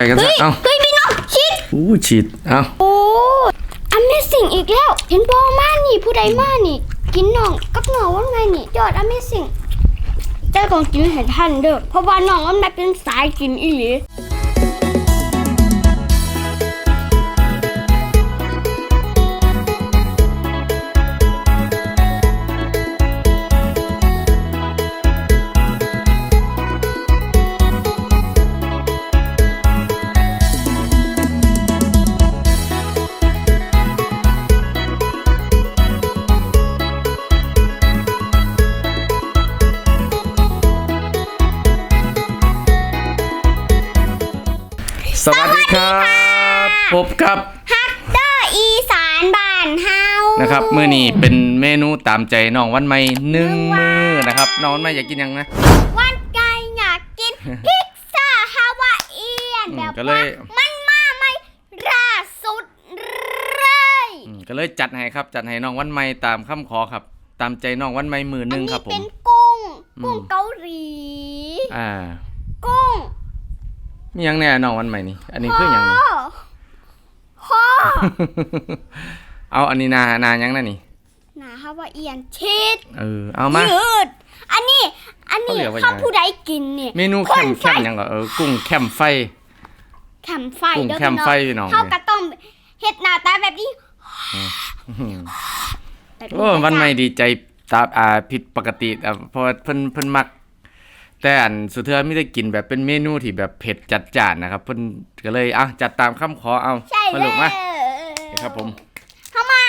ไปกันซะเอ้าเฮ้ย พี่น้องชิด อู้ฉีดเอ้าโอ้อันนี้สิ่งอีกแล้ว เห็นบอมานี่ ผู้ใดมานี่ กินน้องกับน้องว่าไงนี่ ยอดอันนี้สิ่งเจ้าของกินให้ทันเด้อเพราะว่าน้องมันมาเป็นสายกินอีหลี นะครับมื้อนี้เป็นเมนูตามใจน้องวันใหม่หนึ่งมื้อนะครับน้องวันใหม่อยากกินหยังนะ วันไก่อยากกินพิซซ่าฮาวาเอียนอืมแบบก็เลว่าย มันมาไม่ล่าสุดเลยอืมก็เลยจัดให้ครับจัดให้น้องวันใหม่ตามคำขอครับ ตามใจน้องวันใหม่มือหนึ่งครับผเป็ม นกุ้ง อืม กุ้งเกาหลี อ่า กุ้งมีหยังแน่น้องวันใหม่นี่อันนี้คือหยังนี่ พ่อ เอาอันนี้นานาหยังนั่นนี่หนาฮาวาเอียนชีสเออเอามายืดอันนี้ อันนี้เขาเรียกว่ายังไง ข้าผู้ใดกินเนี่ยเมนูแคมนแคมหยังเหรอเออกุ้งแคมไฟ แคมไฟกุ้งเด้อแคมไฟพี่น้องเขากระต้มเฮ็ดหน้าตาแบบนี้แบบนี้โอ้วันใหม่ดีใจตาอ่าผิดปกติอะเพราะว่าเพิ่นเพิ่นมัก แต่อันสุดท้ายไม่ได้กินแบบเป็นเมนูที่แบบเผ็ดจัดจ้านนะครับ เพิ่นก็เลยอะจัดตามคำขอเอาใช่มาเลลูยกมาครับผม เข้ามา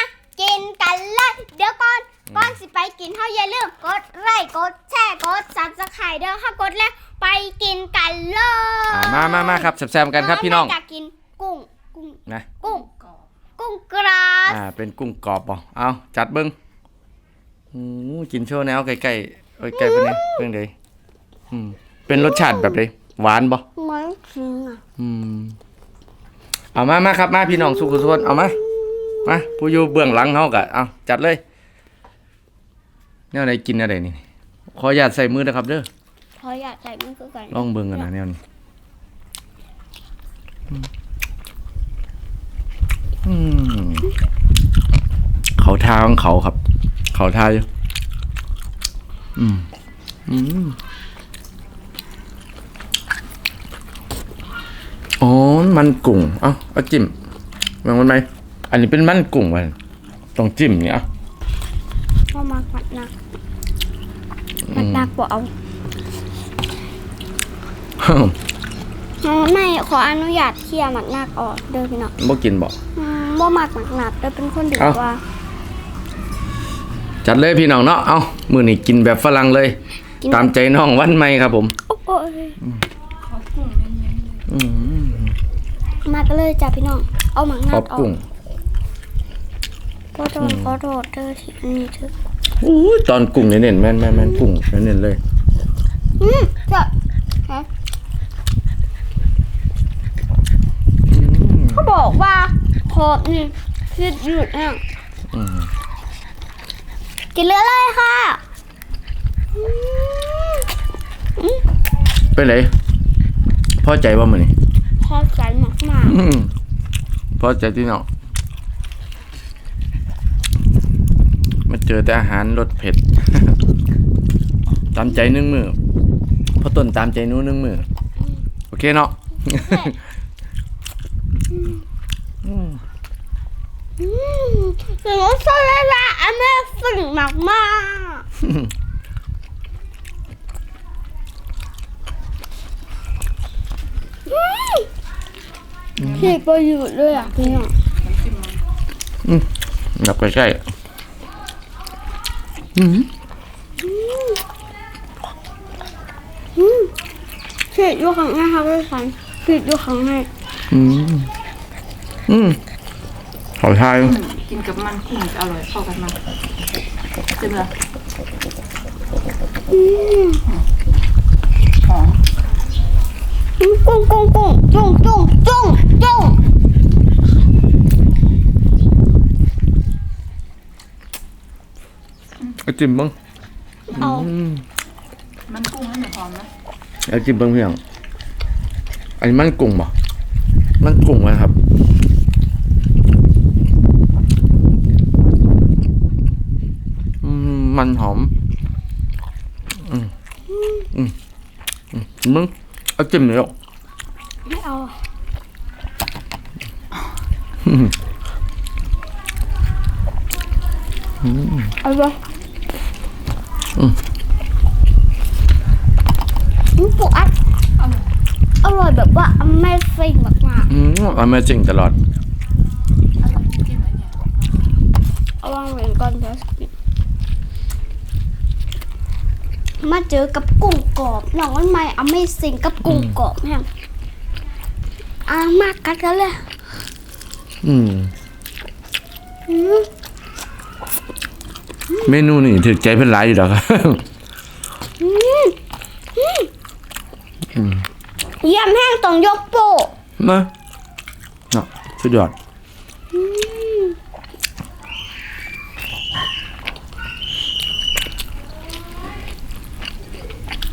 กินกันเลย เดี๋ยวก่อน ก่อนสิ ไปกินเฮาอย่าลืมกดไลค์กดแชร์กด Subscribe เด้อถ้ากดแล้วไปกินกันเลยอ่ามามามาครับแซมๆกันครับพี่น้อง แม่จะกินกุ้งกุ้งนะ กุ้งกุ้งกราสอ่า เป็นกุ้งกรอบบ่เอาจัดเบิ้งโอ้กินโชว์แนวใกล้ๆเอ้ยใกล้ไปนี่เพิ่งเดยอืมเป็นรสชาติแบบใดหวานบ่เหมือนขิงอะอืมเอามามาครับมาพี่น้องสุขุสุนเอามามาผู้อยู่เบื้องหลังเฮาก็เอาจัดเลย แนวไหนกินอะไรนี่ ขออนุญาตใส่มือนะครับเด้อเพราะอยากใส่มันคือกันลองเบิ่งกันนะแนวนี้อืมอืมเขาทาของเขาครับ เขาทาอยู่อืมอืมอ๋อมันกุ้ง เอ้าเอาจิ้มมันมันไหม อันนี้เป็นมันกุ้งมันต้องจิ้มเนี่ยอะ พอมาผัดหนักผัดหนักบ่เอาอ๋อไม่ขออนุญาตเคลียร์หมักหนักออกเด้อพี่น้องบ่กินบ่อืมบ่มักหมักหนักเด้อเป็นคนดีเอ้ากว่าจัดเลยพี่น้องเนาะเอามื้อนี้กินแบบฝรั่งเลยกินตามใจน้องวันใหม่ครับผมโอ้ยอืมมาก็เลยจ้ะพี่น้อง เอาหมักหนัขกอบออกุ้ง กขอโทษขอโทษเด้อที่อันนี้เถอะอู้ยตอนกุ้งเน้นๆแม่นแม่นแม่นกุ้งเน้นๆเลยอืมจ้ะฮะเขาบอกว่าขอบนี่คือหยุดอะอืมกินเรือเลยค่ะอืมเป็นไรพอใจบ่มื้อนี้พอใจมากมากอืมพอใจที่น้อง มาเจอแต่อาหารรสเผ็ด ตามใจหนึ่งมือพอต้นตามใจหนู้นหนึ่งมือโอเคเนาะอืมหนูชอบเลยละอันนี้ฝึกมากมากพี่ประโยชน์ด้วยอะพี่น้องแบบใกล้ๆ อืมพี่อยู่ข้างหน้าครับพี่สันพี่อยู่ข้างในอืมอืมขอทายกินกับมันกุ้งอร่อยเข้ากันมากจริงเหรอหอมกุ้งกุ้งกุ้งจุ้งจุ้งจุ้งจุ้ง เอา จิ้มเบ้างเอาอืมมันกุ้งให้หนูหอมนะเอาจิ้มเบ้างเพียงอันนี้มันกุ้งบ่มันกุ้งนะครับอืมมันหอมอืมอืมอืมมึงเอาจิ้มหน่อยลูกไม่เอาเอาเลย มันปูอัดอร่อยแบบว่า Amazing มากอืมอเมซิ่งตลอดอร่อยจริงๆเลยเนี่ยๆเอาวางไว้ก่อนเดี๋ยวมาเจอกับกุ้งกรอบน้องวันใหม่ Amazing กับกุ้งกรอบแม่งอ่ามากกัดกันเลยอืม อืม เมนูนี่ถือใจเพิ่นหลายอยู่ดอกครับเยี่ยมแห้งต้องยกโปะมาเนาะสุดยอด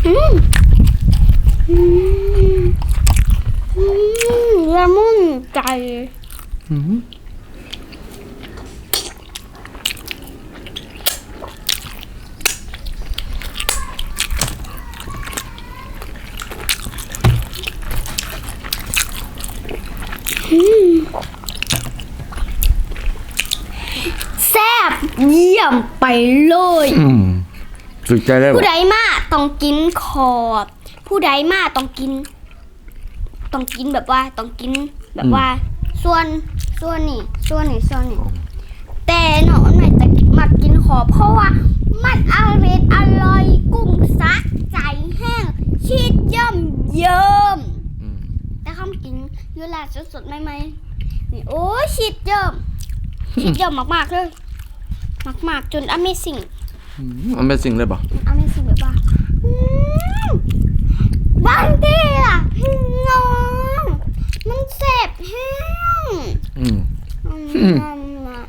อืมเลมอนไก่ อืม แซ่บเยี่ย มไปเลยอืมสุดใจได้บ่ผู้ใดมาต้องกินขอบ ผู้ใดมาต้องกิน ต้องกินแบบว่าต้องกินแบบว่า ส่วนส่วนนี่ส่วนนี่ส่วนนี่แต่หนอนไหนจะมากินขอบเพราะว่ามันอร่อยอร่อยกุ้งซักใจแห้งชีสเยิ่มเยิ่มอืมแต่คำกินเวลาสดๆไหมๆนี่โอ้ยชีสเยิ่มชีสเยิ่มมากๆเลย มากๆ จน Amazing อืมอเมซิ่งเลยบ่ Amazing แบบว่าอืมบางทีล่ะพี่น้อง มันเจ็บแห้งอืม อืมอะ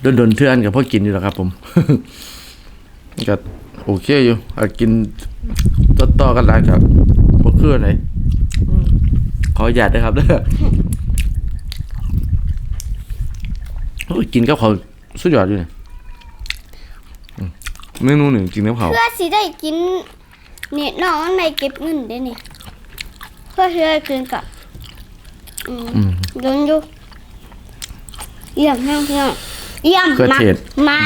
โดนๆเทื่อนกับพ่อกินอยู่แล้วครับผม ก็โอเคอยู่อากินต่อๆกันหลายครับบ่คืออันไหนอืมขออนุญาตนะครับเด้อโอ้ย กินกับเขาวสุดยอดอยู่เนี่ยอืมเมนูหนึ่งกินกับเขาวเพื่อสิได้กินนี่น้องในเก็บเงินได้นี่เพื่อสิได้กินกับอืมอืมเดินอยู่เยี่ยมแห้งพี่น้องเยี่ยมเครือมากเทศมา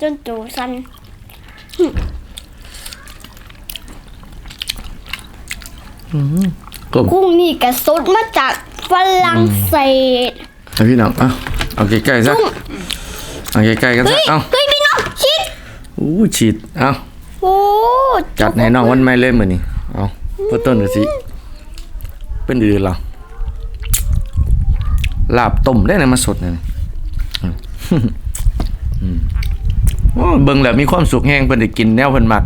จนตัวสั่นกลมกุ้งนี่กระสดมาจากฝรั่งเศส ให้พี่น้องเอาเอาใกล้ๆซะเอาใกล้ๆกันซะเฮ้ยเอาเฮ้ยพี่น้องชิดอู้ฉีดเอาโอ้จัดให้น้องวันใหม่เลยมื้อนี้เอาเพื่อต้นก็สิเป็นอื่นเหรอลาบต้มได้นะมาสดนะนี่อืมอืมโอ้เบิ่งแล้วมีความสุขแห้งเพิ่นได้กินแนวเพิ่นมัก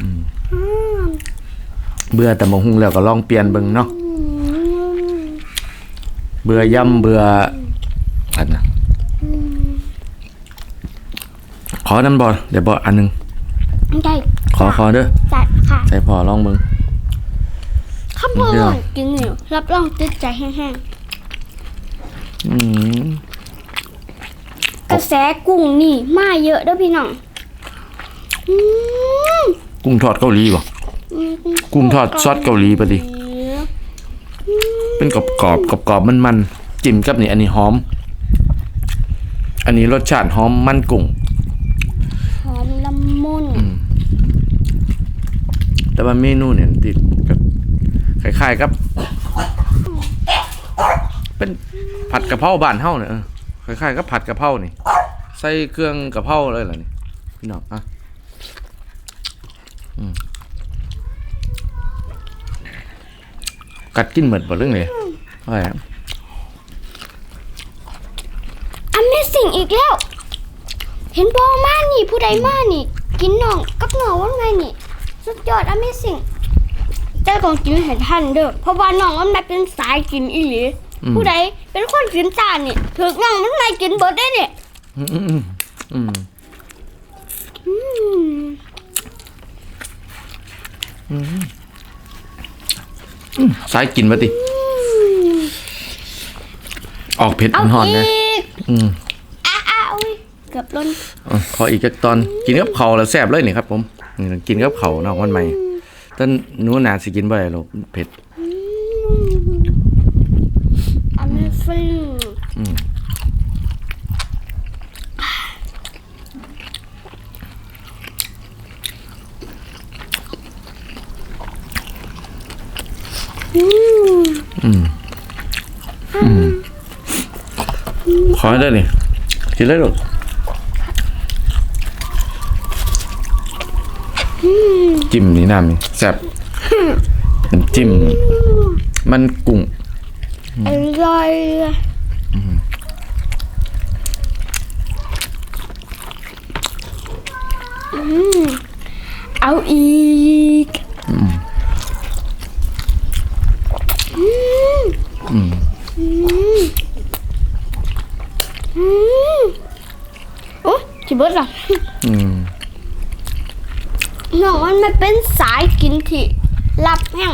อืมเบื่อแต่มะฮุงแล้วก็ลองเปลี่ยนเบิ่งเนาะ เบื่อย่ำเบื่ออันน่ะขอนั้นบ่เดี๋ยวบ่อันหนึงได้ขอขอเด้อจัดค่ะใส่พอลองเบิ่งข้าวโพดเดี๋ยวกินอยู่รับรองติดใจแห้งอืมๆกระแสกุ้งนี่มาเยอะเด้อพี่น้องอืมกุ้งทอดเกาหลีบ่อืมกุ้งทอดซอสเกาหลีปะดิ เป็นกรอบกรอบกรอบกรอบมันมันๆจิ้มกับนี่อันนี้หอม อันนี้รสชาติหอมมันกุ้งหอมละมุนแต่ว่าเมนูเนี่ยติดกับคล้ายๆกับ เป็นผัดกะเพราบ้านเฮาเนี่ยเออคล้ายๆกับผัดกะเพรานี่ใส่เครื่องกะเพราเลยล่ะนี่พี่น้องอะอืม กัดกินเหมือนบ่เรื่องเลยอร่ออันนี้สิ่งอีกแล้ว เห็นบ่มานี่ผู้ใดมานี่ กินน่องกับหน่อว่าไงนี่ สุดยอด Amazing เจ้าของกินเห็นท่านเด้อเพราะว่าน้องมันเป็นสายกินอีหลีผู้ใดเป็นคนกินจานนี่ถือน่องมันไม่กินเบิดได้เนี่ยอืมอืม อืมายกินมาติ ออกเผ็ดเอาหอนอีๆนะกอืมอ้าอ้าอุ้ยเกือบล้นอะขออีกจักตอนกินกับเขาวแล้วแซ่บเลยนี่ครับ ผมนี่กินกับเขาวนอกวันใหม่ต้นหนูนาสิกินบ่ได้หรอกเผ็ดอเมซิ่ง อืม อืม ขอให้ได้นี่กินเลยลูกจิ้มนี่น้ำนี่แซ่บน้ำจิ้ม มันกุ้งอร่อยอืมเอาอีก อืม อืม อืมอืม โอ้จิเบิดอะอืมน้องมันไม่เป็นสายกินที่รับแห้ง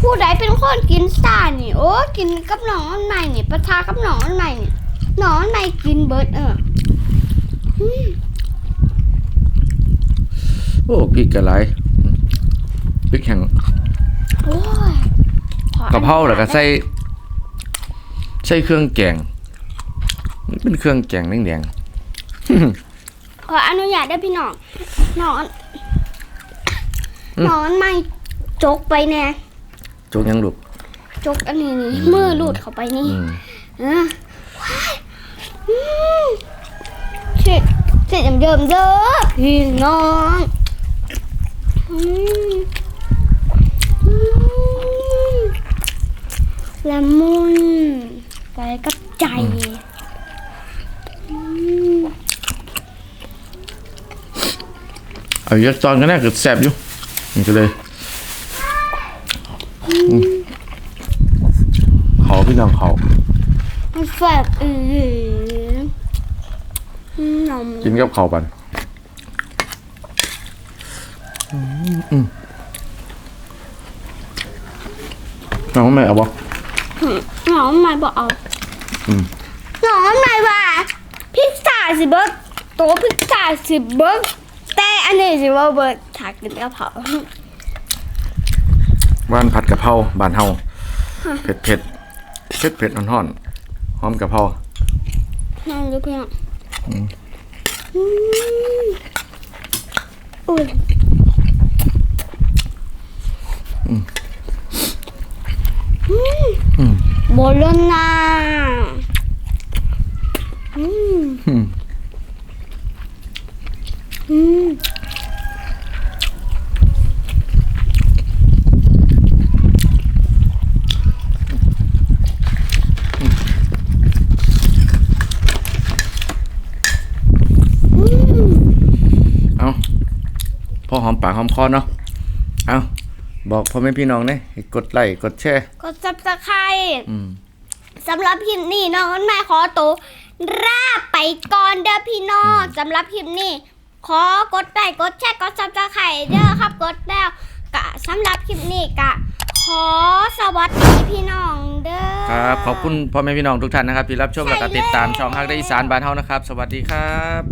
ผู้ใดเป็นคนกินซ่านี่ โอ้กินกับน้องอันใหม่นี่ประทากับน้องอันใหม่นี่น้องอันใหม่กินเบิดเอออืมโอ้พริกกะไรพริกแห้งโอ้ยขอกะเพราแล้วก็ใส่ใส่เครื่องแกง มันเป็นเครื่องแกงแดง ขออนุญาตได้อพี่น้องน้องอันน้องอันใหม่จกไปแน่ๆโจกยังลูกจกอันนี้นี่มือหลุดเข้าไปนี่อืมเออว้ายอืมเช็ดเช็ดเดิมๆเด้อพี่น้องอืมอืมละมุนไปกับใจอืม เอาอีกตอนก็น่าคือแซ่บอยู่นี่ก็เลยอืมเขาพี่น้องเขามันแสบอือหนมกินกับเขาวปันอืมอืมน้องไม่เอาบ่หนอมไม่บอกเอาอืมหนอมไม่ว่าพิซซ่าสิเบิร์กตัวพิซซ่าสิเบิร์กแต่ อันนี้สิว่าเบิร์กถากินกระเพราบ้านผัดกะเพราบ้านเฮาเผ็ดเผ็ดเผ็ดเผ็ดห่อนๆหอมกะเพรานั่นลูกพี่น้องอืมอืมอุ้ยอืมโบโลนาอืม อืม อืม เอา พอหอมปากหอมคอเนาะเอาบอกพ่อแม่พี่น้องเนี่ยให้กดไลค์กดแชร์กดซับสไครต์อืมสำหรับคลิปนี้น้องอันใหม่ขอตัวราไปก่อนเด้อพี่น้องสำหรับคลิปนี้ ขอกดไลค์กดแชร์กดซับสไครต์เด้อครับกดแล้วกะสำหรับคลิปนี้กะขอสวัสดีพี่น้องเด้อครับขอบคุณพ่อแม่พี่น้องทุกท่านนะครับ ที่รับชมและก็ติดตามช่องฮักได้อีสานบ้านเฮานะครับ สวัสดีครับ